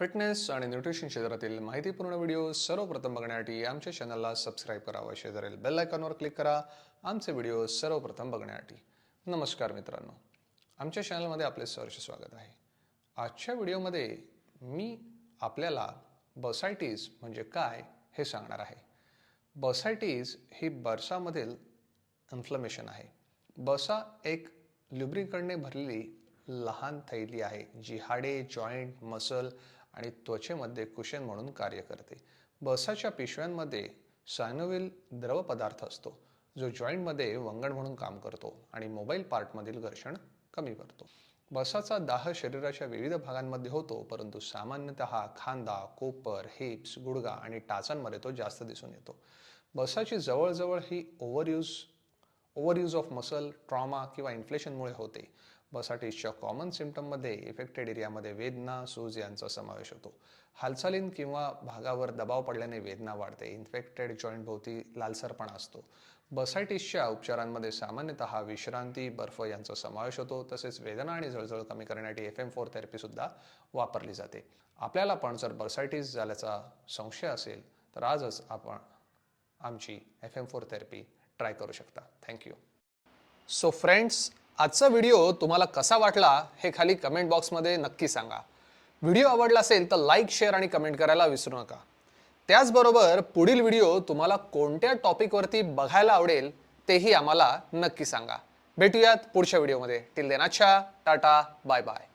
Fitness आणि nutrition क्षेत्रातील माहितीपूर्ण व्हिडिओ सर्वप्रथम बघण्यासाठी आमच्या चॅनलला सबस्क्राईब करावा शेजारील बेल आयकॉनवर क्लिक करा. आमचे व्हिडिओ सर्वप्रथम बघण्यासाठी. नमस्कार मित्रांनो. आमच्या चॅनलमध्ये आपले सहर्ष स्वागत आहे. आजच्या व्हिडिओमध्ये मी आपल्याला बसायटीज म्हणजे काय हे सांगणार आहे. बसायटीज ही बर्सामधील इन्फ्लमेशन आहे. बसा एक लुब्रिकडने भरलेली लहान थैली आहे जी हाडे जॉईंट मसल आणि त्वचेमध्ये कुशन म्हणून कार्य करते. बसाच्या पिशव्यांमध्ये सायनोविल द्रव पदार्थ असतो जो जॉईंटमध्ये वंगण म्हणून काम करतो आणि मोबाईल पार्टमधील घर्षण कमी करतो. बसाचा दाह शरीराच्या विविध भागांमध्ये होतो परंतु सामान्यतः खांदा कोपर हिप्स गुडगा आणि टाचांमध्ये तो जास्त दिसून येतो. बसाची जवळजवळ ही overuse overuse of muscle trauma किंवा इन्फ्लेशनमुळे होते. बसाटीसच्या कॉमन सिमटममध्ये इफेक्टेड एरियामध्ये वेदना सूज यांचा समावेश होतो. हालचालीं किंवा भागावर दबाव पडल्याने वेदना वाढते. इन्फेक्टेड जॉईंटभोवती लालसरपणा असतो. बसायटिसच्या उपचारांमध्ये सामान्यतः विश्रांती बर्फ यांचा समावेश होतो. तसेच वेदना आणि जळजळ कमी करण्यासाठी एफ एम फोर थेरपीसुद्धा वापरली जाते. आपल्याला पण जर बर्सायटिस झाल्याचा संशय असेल तर आजच आपण आमची F M four therapy try करू शकता. थँक्यू सो फ्रेंड्स आजचा व्हिडिओ तुम्हाला कसा वाटला हे खाली कमेंट बॉक्समध्ये नक्की सांगा. व्हिडिओ आवडला असेल तर लाईक शेअर आणि कमेंट करायला विसरू नका. त्याचबरोबर पुढील व्हिडिओ तुम्हाला कोणत्या टॉपिकवरती बघायला आवडेल तेही आम्हाला नक्की सांगा. भेटूयात पुढच्या व्हिडिओमध्ये टिल देन अच्छा टाटा बाय बाय